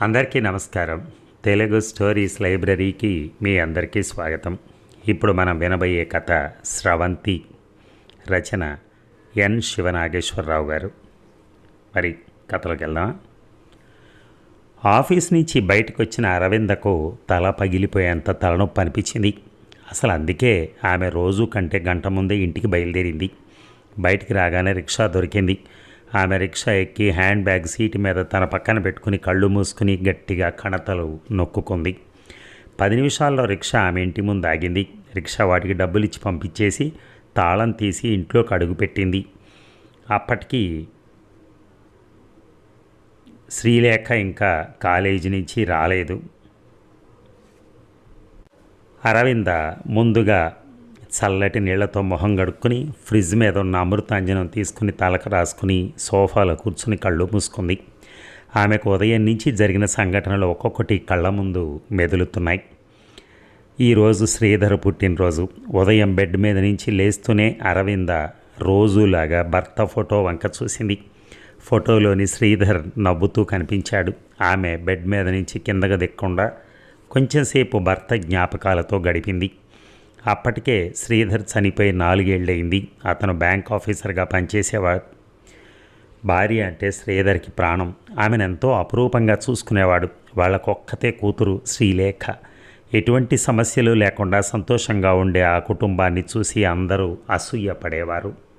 అందరికీ నమస్కారం. తెలుగు స్టోరీస్ లైబ్రరీకి మీ అందరికీ స్వాగతం. ఇప్పుడు మనం వినబోయే కథ స్రవంతి రచన ఎన్ శివనాగేశ్వరరావు గారు. మరి కథలోకి వెళ్దాం ఆఫీస్ నుంచి బయటకు వచ్చిన అరవిందకు తల పగిలిపోయేంత తలనొప్పి అనిపించింది. అసలు అందుకే ఆమె రోజు కంటే గంట ముందే ఇంటికి బయలుదేరింది. బయటికి రాగానే రిక్షా దొరికింది. ఆమె రిక్షా ఎక్కి హ్యాండ్ బ్యాగ్ సీటు మీద తన పక్కన పెట్టుకుని కళ్ళు మూసుకుని గట్టిగా కణతలు నొక్కుకుంది. పది నిమిషాల్లో రిక్షా ఆమె ఇంటి ముందు ఆగింది. రిక్షా వాటికి డబ్బులు ఇచ్చి పంపించేసి తాళం తీసి ఇంట్లోకి అడుగుపెట్టింది అప్పటికి శ్రీలేఖ ఇంకా కాలేజీ నుంచి రాలేదు. అరవింద ముందుగా చల్లటి నీళ్ళతో మొహం గడుక్కుని ఫ్రిడ్జ్ మీద ఉన్న అమృతాంజనం తీసుకుని తలకు రాసుకుని సోఫాలో కూర్చుని కళ్ళు మూసుకుంది. ఆమెకు ఉదయం నుంచి జరిగిన సంఘటనలు ఒక్కొక్కటి కళ్ళ ముందు మెదులుతున్నాయి. ఈరోజు శ్రీధర్ పుట్టినరోజు. ఉదయం బెడ్ మీద నుంచి లేస్తూనే అరవింద రోజులాగా భర్త ఫోటో వంక చూసింది. ఫోటోలోని శ్రీధర్ నవ్వుతూ కనిపించాడు. ఆమె బెడ్ మీద నుంచి కిందకు దిక్కుండా కొంచెంసేపు భర్త జ్ఞాపకాలతో గడిపింది. అప్పటికే శ్రీధర్ చనిపోయి నాలుగేళ్ళయింది అతను బ్యాంక్ ఆఫీసర్గా పనిచేసేవాడు. భార్య అంటే శ్రీధర్కి ప్రాణం. ఆమెను ఎంతో అపురూపంగా చూసుకునేవాడు. వాళ్ళకొక్కతే కూతురు శ్రీలేఖ. ఎటువంటి సమస్యలు లేకుండా సంతోషంగా ఉండే ఆ కుటుంబాన్ని చూసి అందరూ అసూయపడేవారు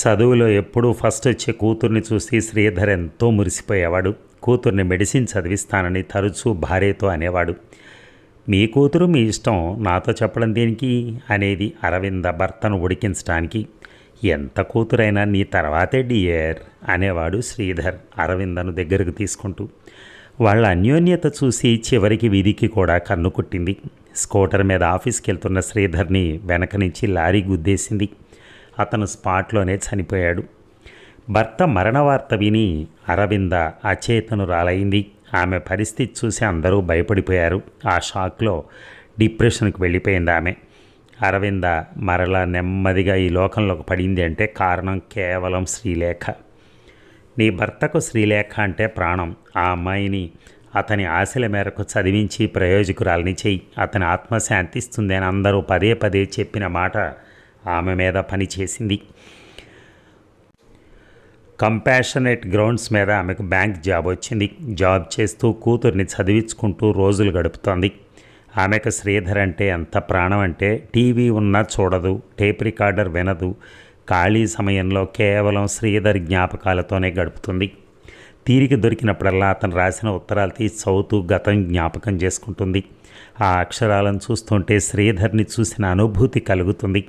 చదువులో ఎప్పుడూ ఫస్ట్ వచ్చే కూతుర్ని చూసి శ్రీధర్ ఎంతో మురిసిపోయేవాడు. కూతుర్ని మెడిసిన్ చదివిస్తానని తరచూ భార్యతో అనేవాడు. మీ కూతురు మీ ఇష్టం నాతో చెప్పడం దేనికి? అనేది అరవింద భర్తను ఉడికించడానికి ఎంత కూతురైనా నీ తర్వాతే డియర్ అనేవాడు శ్రీధర్ అరవిందను దగ్గరకు తీసుకుంటూ. వాళ్ళ అన్యోన్యత చూసి చివరికి వీధికి కూడా కన్ను కుట్టింది. స్కూటర్ మీద ఆఫీస్కి వెళ్తున్న శ్రీధర్ని వెనక నుంచి లారీ గుద్దేసింది. అతను స్పాట్లోనే చనిపోయాడు. భర్త మరణ వార్త విని అరవింద అచేతనురాలైంది. ఆమె పరిస్థితి చూసి అందరూ భయపడిపోయారు. ఆ షాక్లో డిప్రెషన్కి వెళ్ళిపోయింది ఆమె. అరవింద మరలా నెమ్మదిగా ఈ లోకంలోకి పడింది అంటే కారణం కేవలం శ్రీలేఖ. నీ భర్తకు శ్రీలేఖ అంటే ప్రాణం. ఆ అమ్మాయిని అతని ఆశల మేరకు చదివించి ప్రయోజకురాలని చెయ్యి. అతని ఆత్మ శాంతిస్తుంది అని అందరూ పదే పదే చెప్పిన మాట ఆమె మీద పనిచేసింది. కంపాషనేట్ గ్రౌండ్స్ మీద ఆమెకు బ్యాంక్ జాబ్ వచ్చింది. జాబ్ చేస్తూ కూతుర్ని చదివించుకుంటూ రోజులు గడుపుతోంది. ఆమెకు శ్రీధర్ అంటే ఎంత ప్రాణం అంటే టీవీ ఉన్నా చూడదు టేప్ రికార్డర్ వినదు. ఖాళీ సమయంలో కేవలం శ్రీధర్ జ్ఞాపకాలతోనే గడుపుతుంది. తీరిక దొరికినప్పుడల్లా అతను రాసిన ఉత్తరాలు తీసి చదువుతూ గతం జ్ఞాపకం చేసుకుంటుంది. ఆ అక్షరాలను చూస్తుంటే శ్రీధర్ని చూసిన అనుభూతి కలుగుతుంది.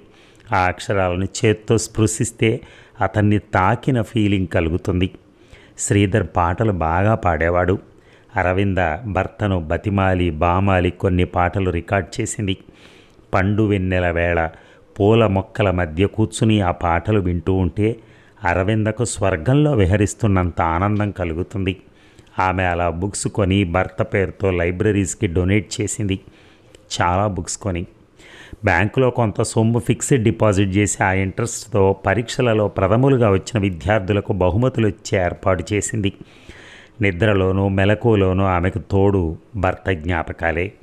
ఆ అక్షరాలను చేత్తో స్పృశిస్తే అతన్ని తాకిన ఫీలింగ్ కలుగుతుంది. శ్రీధర్ పాటలు బాగా పాడేవాడు. అరవింద భర్తను బతిమాలి బామాలి కొన్ని పాటలు రికార్డ్ చేసింది. పండు వెన్నెల వేళ పూల మొక్కల మధ్య కూర్చుని ఆ పాటలు వింటూ ఉంటే అరవిందకు స్వర్గంలో విహరిస్తున్నంత ఆనందం కలుగుతుంది. ఆమె అలా బుక్స్ కొని భర్త పేరుతో లైబ్రరీస్కి డొనేట్ చేసింది. చాలా బుక్స్ కొని. బ్యాంకులో కొంత సొమ్ము ఫిక్స్డ్ డిపాజిట్ చేసి ఆ ఇంట్రెస్ట్తో పరీక్షలలో ప్రథములుగా వచ్చిన విద్యార్థులకు బహుమతులు ఇచ్చే ఏర్పాటు చేసింది. నిద్రలోనూ మెలకువలోనూ ఆమెకు తోడు భర్త జ్ఞాపకాలే.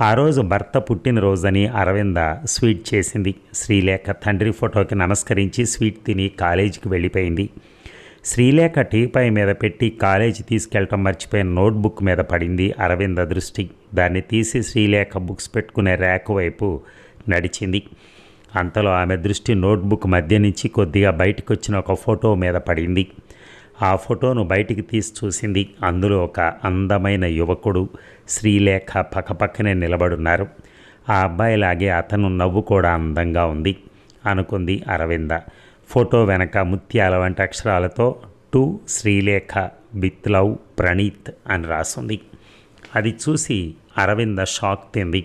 ఆ రోజు భర్త పుట్టినరోజని అరవింద స్వీట్ చేసింది. శ్రీలేఖ తండ్రి ఫోటోకి నమస్కరించి స్వీట్ తిని కాలేజీకి వెళ్ళిపోయింది. శ్రీలేఖ టీపై మీద పెట్టి కాలేజీ తీసుకెళ్ళటం మర్చిపోయిన నోట్బుక్ మీద పడింది అరవింద దృష్టి. దాన్ని తీసి శ్రీలేఖ బుక్స్ పెట్టుకునే ర్యాక్ వైపు నడిచింది. అంతలో ఆమె దృష్టి నోట్బుక్ మధ్య నుంచి కొద్దిగా బయటకు వచ్చిన ఒక ఫోటో మీద పడింది. ఆ ఫోటోను బయటికి తీసి చూసింది. అందులో ఒక అందమైన యువకుడు శ్రీలేఖ పక్కపక్కనే నిలబడున్నారు. ఆ అబ్బాయిలాగే అతను నవ్వు కూడా అందంగా ఉంది అనుకుంది అరవింద. ఫోటో వెనక ముత్యాల వంటి అక్షరాలతో to Sreelekha with love Praneeth అని రాసుంది. అది చూసి అరవింద షాక్ తింది.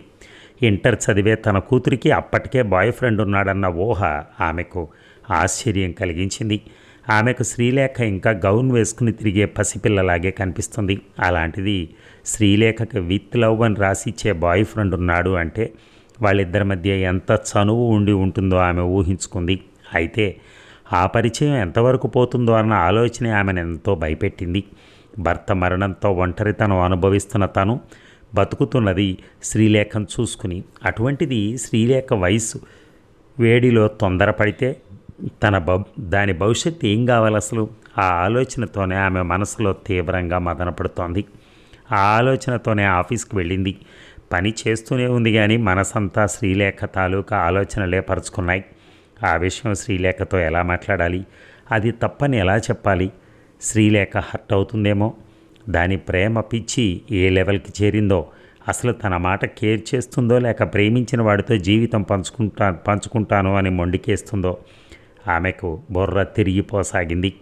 ఇంటర్ చదివే తన కూతురికి అప్పటికే బాయ్ ఫ్రెండ్ ఉన్నాడన్న ఊహ ఆమెకు ఆశ్చర్యం కలిగించింది. ఆమెకు శ్రీలేఖ ఇంకా గౌన్ వేసుకుని తిరిగే పసిపిల్లలాగే కనిపిస్తుంది. అలాంటిది శ్రీలేఖకి విత్ లవ్ అని రాసిచ్చే బాయ్ ఫ్రెండ్ ఉన్నాడు అంటే వాళ్ళిద్దరి మధ్య ఎంత చనువు ఉండి ఉంటుందో ఆమె ఊహించుకుంది. అయితే ఆ పరిచయం ఎంతవరకు పోతుందో అన్న ఆలోచనే ఆమెను ఎంతో భయపెట్టింది. భర్త మరణంతో ఒంటరితనం అనుభవిస్తున్న తను బతుకుతున్నది శ్రీలేఖను చూసుకుని. అటువంటిది శ్రీలేఖ వయసు వేడిలో తొందరపడితే తన భ దాని భవిష్యత్తు ఏం కావాలి అసలు? ఆ ఆలోచనతోనే ఆమె మనసులో తీవ్రంగా మదనపడుతోంది. ఆ ఆలోచనతోనే ఆఫీస్కి వెళ్ళింది. పని చేస్తూనే ఉంది కానీ మనసంతా శ్రీలేఖ తాలూకా ఆలోచనలే పరుచుకున్నాయి. ఆ విషయం శ్రీలేఖతో ఎలా మాట్లాడాలి? అది తప్పని ఎలా చెప్పాలి? శ్రీలేఖ హర్ట్ అవుతుందేమో? దాని ప్రేమ పిచ్చి ఏ లెవెల్కి చేరిందో? అసలు తన మాట కేర్ చేస్తుందో లేక ప్రేమించిన వాడితో జీవితం పంచుకుంటా పంచుకుంటాను అని మొండికేస్తుందో? ఆమెకు బుర్ర తిరిగిపోసాగింది.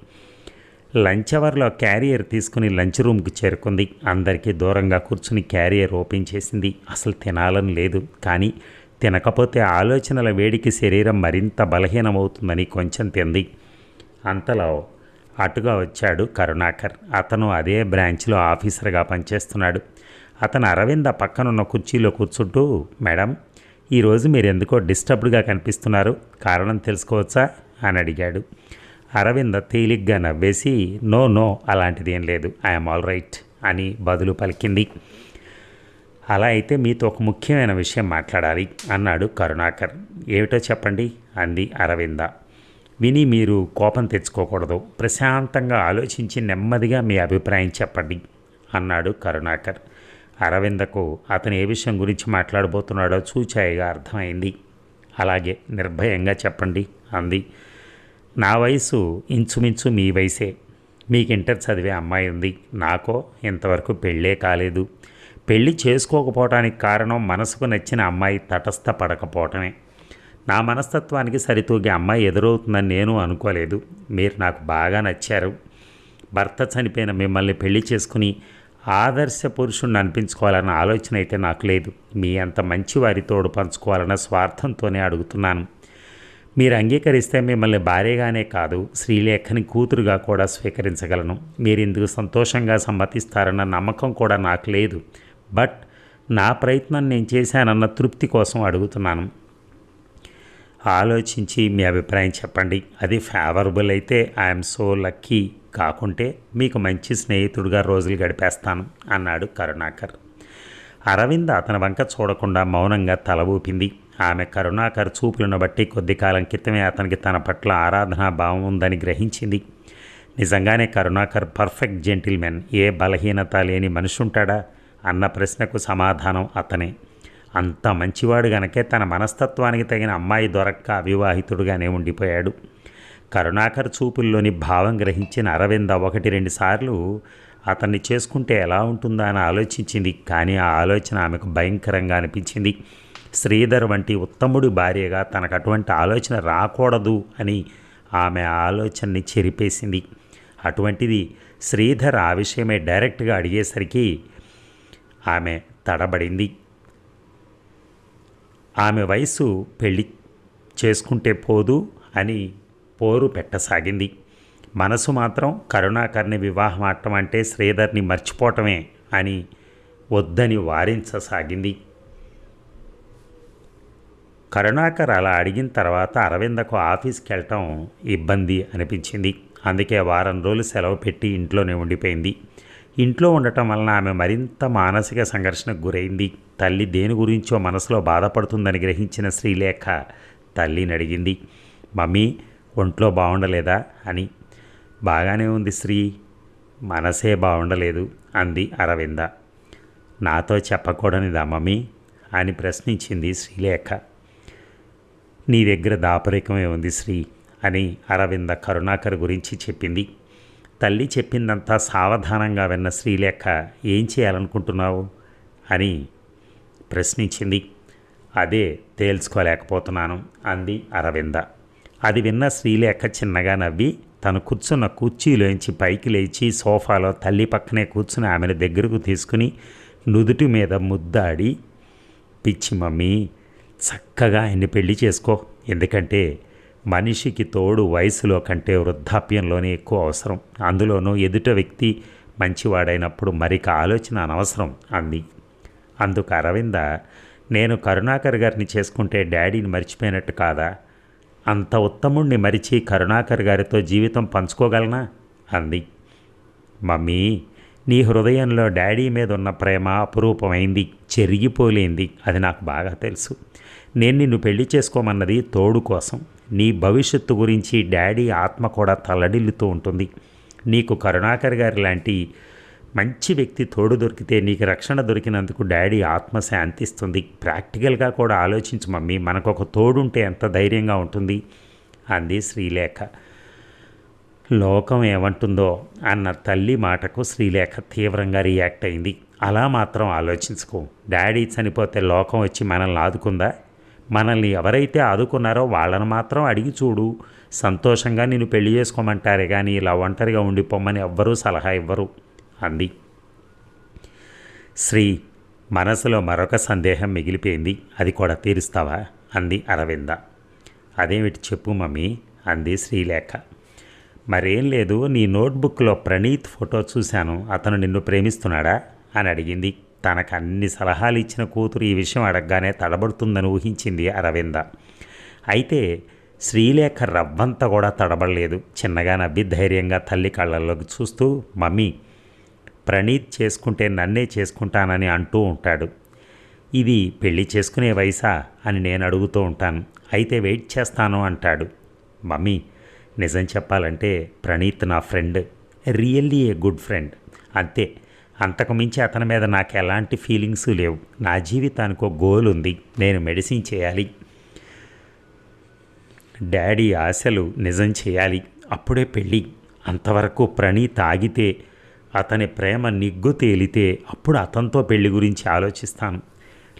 లంచ్ అవర్లో క్యారియర్ తీసుకుని లంచ్ రూమ్కి చేరుకుంది. అందరికీ దూరంగా కూర్చుని క్యారియర్ ఓపెన్ చేసింది. అసలు తినాలని లేదు. కానీ తినకపోతే ఆలోచనల వేడికి శరీరం మరింత బలహీనమవుతుందని కొంచెం తింది. అంతలో అటుగా వచ్చాడు కరుణాకర్. అతను అదే బ్రాంచ్లో ఆఫీసర్గా పనిచేస్తున్నాడు. అతను అరవింద పక్కనున్న కుర్చీలో కూర్చుంటూ మేడం ఈరోజు మీరు ఎందుకో డిస్టర్బ్డ్గా కనిపిస్తున్నారు. కారణం తెలుసుకోవచ్చా? అని అడిగాడు. అరవింద తేలిగ్గా నవ్వేసి నో నో అలాంటిది ఏం లేదు ఐఎమ్ ఆల్ రైట్ అని బదులు పలికింది. అలా అయితే మీతో ఒక ముఖ్యమైన విషయం మాట్లాడాలి అన్నాడు కరుణాకర్. ఏమిటో చెప్పండి అంది అరవింద. విని మీరు కోపం తెచ్చుకోకూడదు. ప్రశాంతంగా ఆలోచించి నెమ్మదిగా మీ అభిప్రాయం చెప్పండి అన్నాడు కరుణాకర్. అరవిందకు అతను ఏ విషయం గురించి మాట్లాడబోతున్నాడో చూచాయిగా అర్థమైంది. అలాగే నిర్భయంగా చెప్పండి అంది. నా వయసు ఇంచుమించు మీ వయసే. మీకు ఇంటర్ చదివే అమ్మాయి ఉంది. నాకో ఇంతవరకు పెళ్ళే కాలేదు. పెళ్ళి చేసుకోకపోవటానికి కారణం మనసుకు నచ్చిన అమ్మాయి తటస్థ పడకపోవటమే నా మనస్తత్వానికి సరితూగే అమ్మాయి ఎదురవుతుందని నేను అనుకోలేదు. మీరు నాకు బాగా నచ్చారు. భర్త చనిపోయిన మిమ్మల్ని పెళ్ళి చేసుకుని ఆదర్శ పురుషుణ్ణి అనిపించుకోవాలన్న ఆలోచన అయితే నాకు లేదు. మీ అంత మంచి వారి తోడు పంచుకోవాలన్న స్వార్థంతోనే అడుగుతున్నాను. మీరు అంగీకరిస్తే మిమ్మల్ని భార్యగానే కాదు శ్రీలేఖని కూతురుగా కూడా స్వీకరించగలను. మీరు ఇందుకు సంతోషంగా సమ్మతిస్తారన్న నమ్మకం కూడా నాకు లేదు. బట్ నా ప్రయత్నం నేను చేశానన్న తృప్తి కోసం అడుగుతున్నాను. ఆలోచించి మీ అభిప్రాయం చెప్పండి. అది ఫేవరబుల్ అయితే ఐఎమ్ సో లక్కీ కాకుంటే మీకు మంచి స్నేహితుడిగా రోజులు గడిపేస్తాను అన్నాడు కరుణాకర్. అరవింద్ అతని వంక చూడకుండా మౌనంగా తల ఊపింది. ఆమె కరుణాకర్ చూపులను బట్టి కొద్ది కాలం క్రితమే అతనికి తన పట్ల ఆరాధనా భావం ఉందని గ్రహించింది. నిజంగానే కరుణాకర్ పర్ఫెక్ట్ జెంటిల్మెన్ ఏ బలహీనత లేని మనిషి ఉంటాడా? అన్న ప్రశ్నకు సమాధానం అతనే. అంత మంచివాడు గనకే తన మనస్తత్వానికి తగిన అమ్మాయి దొరక్క అవివాహితుడుగానే ఉండిపోయాడు. కరుణాకర్ చూపుల్లోని భావం గ్రహించిన అరవింద ఒకటి రెండు సార్లు అతన్ని చేసుకుంటే ఎలా ఉంటుందా? అని ఆలోచించింది. కానీ ఆ ఆలోచన ఆమెకు భయంకరంగా అనిపించింది. శ్రీధర్ వంటి ఉత్తముడి భార్యగా తనకు అటువంటి ఆలోచన రాకూడదు అని ఆమె ఆలోచనని చెరిపేసింది. అటువంటిది శ్రీధర్ ఆ విషయమే డైరెక్ట్గా అడిగేసరికి ఆమె తడబడింది. ఆమె వయసు పెళ్ళి చేసుకుంటే పోదు అని పోరు పెట్టసాగింది. మనసు మాత్రం కరుణాకర్ని వివాహం ఆడటం అంటే శ్రీధర్ని మర్చిపోవటమే అని వద్దని వారించసాగింది. కరుణాకర్ అలా అడిగిన తర్వాత అరవిందకు ఆఫీస్కి వెళ్ళటం ఇబ్బంది అనిపించింది. అందుకే వారం రోజులు సెలవు పెట్టి ఇంట్లోనే ఉండిపోయింది. ఇంట్లో ఉండటం వలన ఆమె మరింత మానసిక సంఘర్షణకు గురైంది. తల్లి దేని గురించో మనసులో బాధపడుతుందని గ్రహించిన శ్రీలేఖ తల్లిని అడిగింది. మమ్మీ ఒంట్లో బాగుండలేదా అని. బాగానే ఉంది శ్రీ మనసే బాగుండలేదు అంది అరవింద. నాతో చెప్పకూడనిదా మమ్మీ? అని ప్రశ్నించింది శ్రీలేఖ. నీ దగ్గర దాపరికమే ఉంది శ్రీ అని అరవింద కరుణాకర్ గురించి చెప్పింది. తల్లి చెప్పిందంతా సావధానంగా విన్న శ్రీలేఖ ఏం చేయాలనుకుంటున్నావు? అని ప్రశ్నించింది. అదే తేల్చుకోలేకపోతున్నాను అంది అరవింద. అది విన్న శ్రీలేఖ చిన్నగా నవ్వి తను కూర్చున్న కుర్చీలోంచి పైకి లేచి సోఫాలో తల్లి పక్కనే కూర్చుని ఆమెను దగ్గరకు తీసుకుని నుదుటి మీద ముద్దాడి పిచ్చి మమ్మీ చక్కగా ఆయన్ని పెళ్ళి చేసుకో. ఎందుకంటే మనిషికి తోడు వయసులో కంటే వృద్ధాప్యంలోనే ఎక్కువ అవసరం. అందులోనూ ఎదుట వ్యక్తి మంచివాడైనప్పుడు మరిక ఆలోచన అనవసరం అంది. అందుకు అరవింద నేను కరుణాకర్ గారిని చేసుకుంటే డాడీని మర్చిపోయినట్టు కాదా? అంత ఉత్తముణ్ణి మరిచి కరుణాకర్ గారితో జీవితం పంచుకోగలనా? అంది. మమ్మీ నీ హృదయంలో డాడీ మీద ఉన్న ప్రేమ అపురూపమైంది చెరిగిపోలేంది. అది నాకు బాగా తెలుసు. నేను నిన్ను పెళ్ళి చేసుకోమన్నది తోడు కోసం. నీ భవిష్యత్తు గురించి డాడీ ఆత్మ కూడా తల్లడిల్లుతూ ఉంటుంది. నీకు కరుణాకర్ గారి లాంటి మంచి వ్యక్తి తోడు దొరికితే నీకు రక్షణ దొరికినందుకు డాడీ ఆత్మ శాంతిస్తుంది. ప్రాక్టికల్గా కూడా ఆలోచించు మమ్మీ మనకు ఒక తోడుంటే ఎంత ధైర్యంగా ఉంటుంది? అంది శ్రీలేఖ. లోకం ఏమంటుందో అన్న తల్లి మాటకు శ్రీలేఖ తీవ్రంగా రియాక్ట్ అయింది. అలా మాత్రం ఆలోచించుకో. డాడీ చనిపోతే లోకం వచ్చి మనల్ని ఆదుకుందా? మనల్ని ఎవరైతే ఆదుకున్నారో వాళ్ళని మాత్రం అడిగి చూడు. సంతోషంగా నేను పెళ్ళి చేసుకోమంటారే కానీ ఇలా ఒంటరిగా ఉండిపోమని ఎవ్వరూ సలహా ఇవ్వరు. అంది. శ్రీ మనసులో మరొక సందేహం మిగిలిపోయింది. అది కూడా తీరుస్తావా? అంది అరవింద. అదేమిటి చెప్పు మమ్మీ అంది శ్రీలేఖ. మరేం లేదు నీ నోట్బుక్లో ప్రణీత్ ఫోటో చూశాను. అతను నిన్ను ప్రేమిస్తున్నాడా? అని అడిగింది. తనకు అన్ని సలహాలు ఇచ్చిన కూతురు ఈ విషయం అడగగానే తడబడుతుందని ఊహించింది అరవింద. అయితే శ్రీలేఖ రవ్వంతా కూడా తడబడలేదు. చిన్నగా నవ్వి ధైర్యంగా తల్లి కళ్ళల్లోకి చూస్తూ మమ్మీ ప్రణీత్ చేసుకుంటే నన్నే చేసుకుంటానని అంటూ ఉంటాడు. ఇది పెళ్ళి చేసుకునే వయసా? అని నేను అడుగుతూ ఉంటాను. అయితే వెయిట్ చేస్తాను అంటాడు. మమ్మీ నిజం చెప్పాలంటే ప్రణీత్ నా friend. Really a good friend. అంతే. అంతకుమించి అతని మీద నాకు ఎలాంటి ఫీలింగ్స్ లేవు. నా జీవితానికి ఒక గోల్ ఉంది. నేను మెడిసిన్ చేయాలి. డాడీ ఆశలు నిజం చేయాలి. అప్పుడే పెళ్ళి. అంతవరకు ప్రణీత్ ఆగితే అతని ప్రేమ నిగ్గు తేలితే అప్పుడు అతనితో పెళ్ళి గురించి ఆలోచిస్తాను.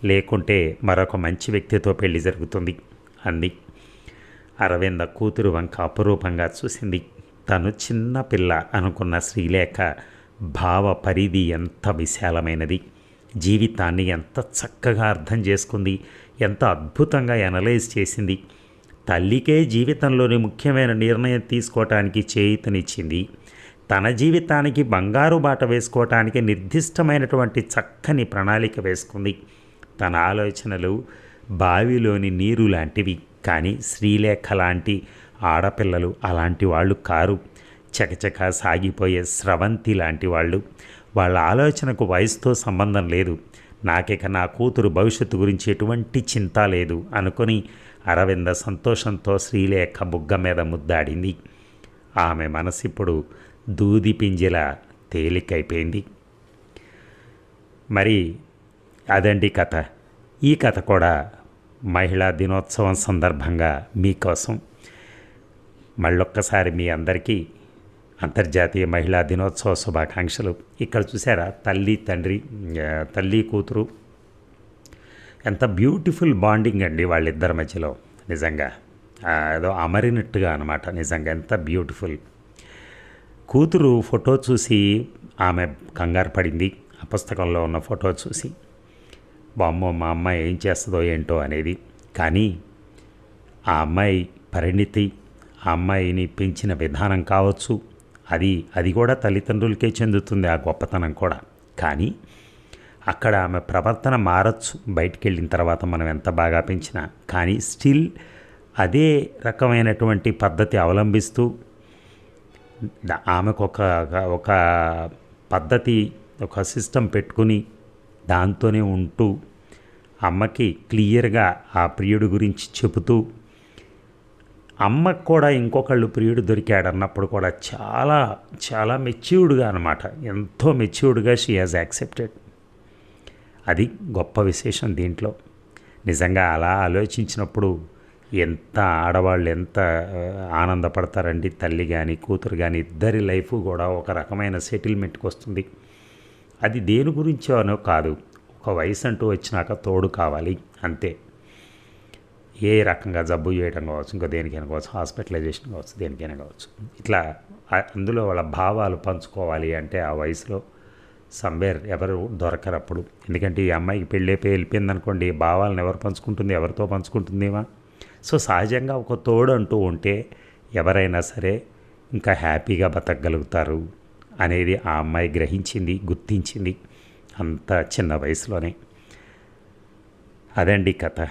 లేకుంటే మరొక మంచి వ్యక్తితో పెళ్ళి జరుగుతుంది. అంది. అరవింద కూతురు వంక అపురూపంగా చూసింది. తను చిన్న పిల్ల అనుకున్న శ్రీలేఖ భావ పరిధి ఎంత విశాలమైనది. జీవితాన్ని ఎంత చక్కగా అర్థం చేసుకుంది. ఎంత అద్భుతంగా ఎనలైజ్ చేసింది. తల్లికే జీవితంలోని ముఖ్యమైన నిర్ణయం తీసుకోవటానికి చేయుతనిచ్చింది. తన జీవితానికి బంగారు బాట వేసుకోవటానికి నిర్దిష్టమైనటువంటి చక్కని ప్రణాళిక వేసుకుంది. తన ఆలోచనలు బావిలోని నీరు లాంటివి. కానీ శ్రీలేఖ లాంటి ఆడపిల్లలు అలాంటి వాళ్ళు కారు. చకచక సాగిపోయే స్రవంతి లాంటి వాళ్ళు. వాళ్ళ ఆలోచనకు వయసుతో సంబంధం లేదు. నాకిక నా కూతురు భవిష్యత్తు గురించి ఎటువంటి చింత లేదు అనుకొని అరవింద సంతోషంతో శ్రీలేఖ బుగ్గ మీద ముద్దాడింది. ఆమె మనసు ఇప్పుడు దూది పింజల తేలికైపోయింది. మరి అదండి కథ. ఈ కథ కూడా మహిళా దినోత్సవం సందర్భంగా మీకోసం. మళ్ళొక్కసారి మీ అందరికీ అంతర్జాతీయ మహిళా దినోత్సవ శుభాకాంక్షలు. ఇక్కడ చూసారా తల్లి తండ్రి తల్లి కూతురు. ఎంత బ్యూటిఫుల్ బాండింగ్ అండి వాళ్ళిద్దరి మధ్యలో. నిజంగా. ఏదో అమరినట్టుగా అనమాట నిజంగా ఎంత బ్యూటిఫుల్. కూతురు ఫోటో చూసి ఆమె కంగారు పడింది. ఆ పుస్తకంలో ఉన్న ఫోటో చూసి బామ్మో మా అమ్మాయి ఏం చేస్తుందో ఏంటో అనేది. కానీ ఆ అమ్మాయి పరిణితి ఆ అమ్మాయిని పెంచిన విధానం కావచ్చు అది అది కూడా తల్లిదండ్రులకే చెందుతుంది ఆ గొప్పతనం కూడా. కానీ అక్కడ ఆమె ప్రవర్తన మారచ్చు బయటికి వెళ్ళిన తర్వాత మనం ఎంత బాగా పెంచినా. కానీ స్టిల్ అదే రకమైనటువంటి పద్ధతి అవలంబిస్తూ ఆమెకు ఒక ఒక పద్ధతి ఒక సిస్టమ్ పెట్టుకుని దాంతోనే ఉంటూ అమ్మకి క్లియర్గా ఆ ప్రియుడి గురించి చెబుతూ అమ్మకు కూడా ఇంకొకళ్ళు ప్రియుడు దొరికాడన్నప్పుడు కూడా చాలా చాలా మెచ్యూర్డ్గా అనమాట ఎంతో మెచ్యూర్డ్గా షీ హాజ్ యాక్సెప్టెడ్ అది గొప్ప విశేషం దీంట్లో. నిజంగా అలా ఆలోచించినప్పుడు ఎంత ఆడవాళ్ళు ఎంత ఆనందపడతారండి. తల్లి కానీ కూతురు కానీ ఇద్దరి లైఫ్ కూడా ఒక రకమైన సెటిల్మెంట్కి వస్తుంది. అది దేని గురించో కాదు. ఒక వయసు అంటూ వచ్చినాక తోడు కావాలి. అంతే. ఏ రకంగా జబ్బు చేయడం కావచ్చు ఇంకా దేనికైనా కావచ్చు హాస్పిటలైజేషన్ కావచ్చు దేనికైనా కావచ్చు. ఇట్లా అందులో వాళ్ళ భావాలు పంచుకోవాలి అంటే ఆ వయసులో సంవేర్ ఎవరు దొరకరు అప్పుడు ఎందుకంటే ఈ అమ్మాయికి పెళ్ళైపోయి వెళ్ళిపోయింది అనుకోండి భావాలను ఎవరు పంచుకుంటుంది ఎవరితో పంచుకుంటుందేమా. సో సహజంగా ఒక తోడు అంటూ ఉంటే ఎవరైనా సరే ఇంకా హ్యాపీగా బతకగలుగుతారు అనేది ఆ అమ్మాయి గ్రహించింది గుర్తించింది అంత చిన్న వయసులోనే. అదండి కథ.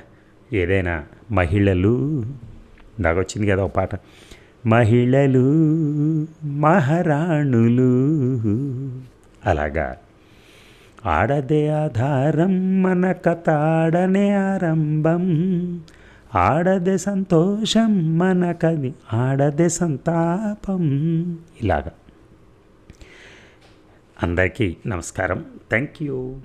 ఏదైనా మహిళలు నాకు కదా ఒక పాట. మహిళలు మహారాణులు. అలాగా. ఆడదే ఆధారం మన కథ ఆడనే ఆరంభం. ఆడదే సంతోషం మనకది ఆడదే సంతాపం. ఇలాగా. అందరికీ నమస్కారం. Thank you.